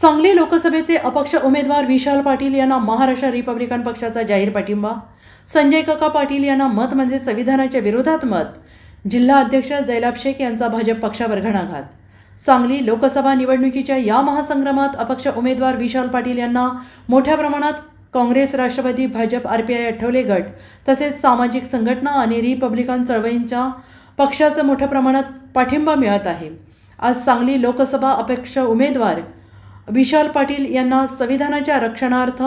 सांगली लोकसभेचे अपक्ष उमेदवार विशाल पाटील यांना महाराष्ट्र रिपब्लिकन पक्षाचा जाहीर पाठिंबा. संजय काका पाटील यांना मत म्हणजे संविधानाच्या विरोधात मत. जिल्हा अध्यक्ष जैलाब शेख यांचा भाजप पक्षावर घणाघात. सांगली लोकसभा निवडणुकीच्या या महासंग्रामात अपक्ष उमेदवार विशाल पाटील यांना मोठ्या प्रमाणात Congress Rashtrawadi Bhajap R P I Athawale गट तसेच सामाजिक संघटना आणि रिपब्लिकन चळवळींच्या पक्षाचं मोठ्या प्रमाणात पाठिंबा मिळत आहे. आज सांगली लोकसभा अपेक्ष उमेदवार विशाल पाटील यांना संविधानाच्या रक्षणार्थ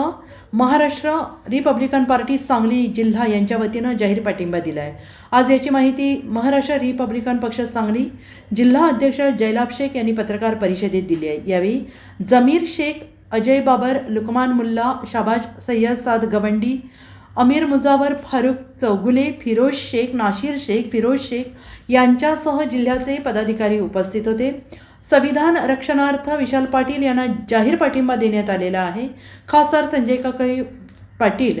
महाराष्ट्र रिपब्लिकन पार्टी सांगली जिल्हा यांच्या वतीनं जाहीर पाठिंबा दिला आहे आज याची माहिती महाराष्ट्र रिपब्लिकन पक्ष सांगली जिल्हा अध्यक्ष जयलाभ शेख यांनी पत्रकार परिषदेत दिली आहे. यावेळी जमीर शेख अजय बाबर लुकमान मुल्ला शाबाज सय्यद साद गवंडी अमीर मुजावर फारुख चौगुले फिरोज शेख नाशिर शेख फिरोज शेख यांच्यासह जिल्ह्याचे पदाधिकारी उपस्थित होते. संविधान रक्षणार्थ विशाल पाटील यांना जाहीर पाठिंबा देण्यात आलेला आहे. खासदार संजय काकाई पाटील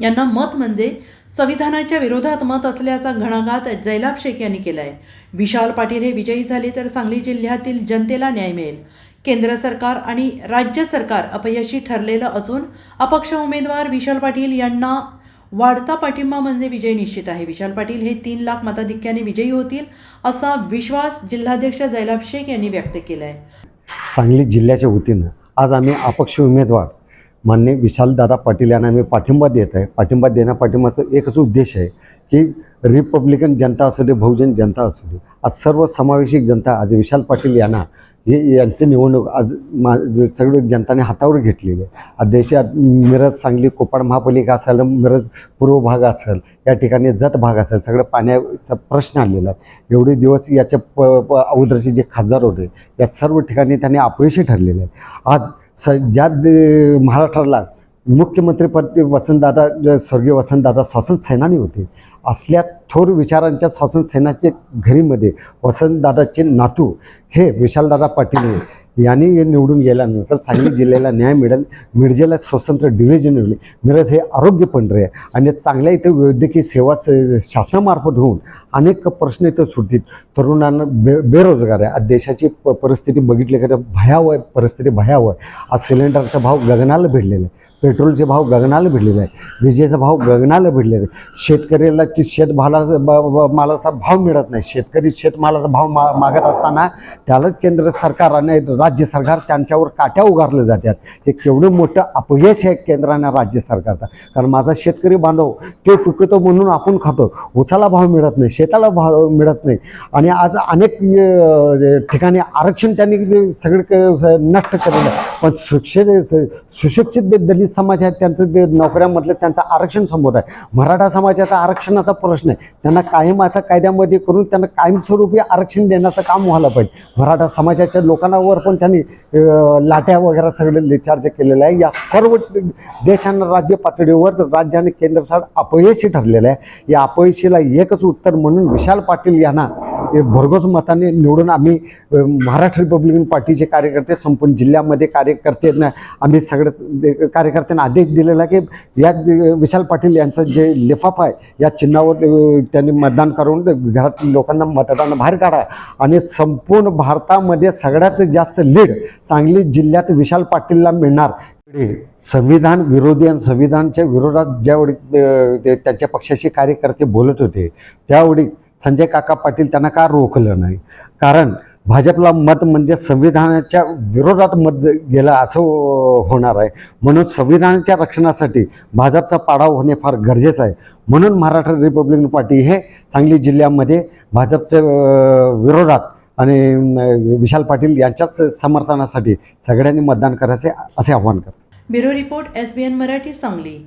यांना मत म्हणजे संविधानाच्या विरोधात मत असल्याचा घणाघात जैलाब शेख यांनी केला आहे विशाल पाटील हे विजयी झाले तर सांगली जिल्ह्यातील जनतेला न्याय मिळेल. केंद्र सरकार आणि राज्य सरकार अपयशी ठरलेलं असून अपक्ष उमेदवार विशाल पाटील यांना वाढता पाठिंबा म्हणजे विजय निश्चित आहे. विशाल पाटील हे तीन लाख मताधिक्याने विजयी होतील असा विश्वास जिल्हाध्यक्ष जैलाब शेख यांनी व्यक्त केला आहे सांगली जिल्ह्याच्या वतीनं आज आम्ही अपक्ष उमेदवार मान्य विशालदादा पाटील यांना आम्ही पाठिंबा देत आहे. पाठिंबा देण्या पाठिंबाचा एकच उद्देश आहे की रिपब्लिकन जनता असू दे बहुजन जनता असू दे आज सर्व समावेशिक जनता आज विशाल पाटील यांना हे यांचे निवडणूक आज मा सगळं जनताने हातावर घेतलेली आहे. आज देशात मिरज सांगली कोपाड महापालिका असेल मिरज पूर्व भाग असेल या ठिकाणी जत भाग असेल सगळं पाण्याचा प्रश्न आलेला आहे. एवढे दिवस याच्या प अगोदरचे जे खासदार होते या सर्व ठिकाणी त्यांनी अपयशी ठरलेले आहे आज स ज्या महाराष्ट्राला मुख्यमंत्रीपद वसंतदादा स्वर्गीय वसंतदादा स्वातंत्र्य सेनानी होते असल्या थोर विचारांच्या स्वातंत्र्य सेनाच्या घरीमध्ये वसंतदादाचे नातू हे विशालदादा पाटील यांनी निवडून गेल्यानंतर सांगली जिल्ह्याला न्याय मिळेल. मिरजेला स्वतंत्र डिव्हिजन मिळेल. मिरज हे आरोग्य पंढरे आहे. आणि चांगल्या इथं वैद्यकीय सेवा शासनामार्फत होऊन अनेक प्रश्न इथं सुटतील. तरुणांना बे बेरोजगार आहे. देशाची प परिस्थिती बघितली का भयावह परिस्थिती भयावह आहे. आज सिलेंडरचा भाव गगनाला भिडलेला आहे. पेट्रोलचे भाव गगनाला भिडलेले आहे विजेचा भाव गगनाला भिडलेला आहे शेतकऱ्याला की शेतमालाचा मालाचा भाव मिळत नाही. शेतकरी शेतमालाचा भाव मा मागत असताना त्यालाच केंद्र सरकार आणि राज्य सरकार त्यांच्यावर काट्या उगारले जातात. हे केवढं मोठं अपयश आहे केंद्राने राज्य सरकारचा. कारण माझा शेतकरी बांधव ते टुकतो म्हणून आपण खातो. उसाला भाव मिळत नाही शेताला भाव मिळत नाही. आणि आज अनेक ठिकाणी आरक्षण त्यांनी जे सगळे क- नष्ट केलेलं आहे. पण शिक्षित सुशिक्षित दलित समाज आहे त्यांचं नोकऱ्यांमधलं नोकऱ्यामधलं त्यांचं आरक्षण समोर आहे. मराठा समाजाचा आरक्षणाचा प्रश्न आहे. त्यांना कायम असा कायद्यामध्ये करून त्यांना कायमस्वरूपी आरक्षण देण्याचं काम व्हायला पाहिजे. मराठा समाजाच्या लोकांवर पण त्यांनी लाट्या वगैरे सगळे चार्ज केलेलं आहे. या सर्व देशांना राज्य पातळीवर राज्य आणि केंद्र सरकार अपयशी ठरलेलं आहे. या अपयशीला एकच उत्तर म्हणून विशाल पाटील यांना भरघोस मताने निवडून आम्ही महाराष्ट्र रिपब्लिकन पार्टीचे कार्यकर्ते संपूर्ण जिल्ह्यामध्ये कार्यकर्त्यांना आम्ही सगळं कार्यकर्त्यांना आदेश दिलेला की या विशाल पाटील यांचं जे लिफाफा आहे या चिन्हावर त्यांनी मतदान करून घरातील लोकांना मतदान बाहेर काढा. आणि संपूर्ण भारतामध्ये सगळ्यात जास्त लीड सांगली जिल्ह्यात विशाल पाटीलला मिळणार. संविधान विरोधी आणि संविधानच्या विरोधात ज्यावेळी त्यांच्या पक्षाचे कार्यकर्ते बोलत होते त्यावेळी संजय काका पाटील त्यांना का रोखलं नाही? कारण भाजपला मत म्हणजे संविधानाच्या विरोधात मत गेलं असं होणार आहे. म्हणून संविधानाच्या रक्षणासाठी भाजपचा पाडाव होणे फार गरजेचं आहे. म्हणून महाराष्ट्र रिपब्लिकन पार्टी हे सांगली जिल्ह्यामध्ये भाजपच्या विरोधात आणि विशाल पाटील यांच्याच समर्थनासाठी सगळ्यांनी मतदान करायचे असे आवाहन करतो bureau report S B N Marathi Sangli.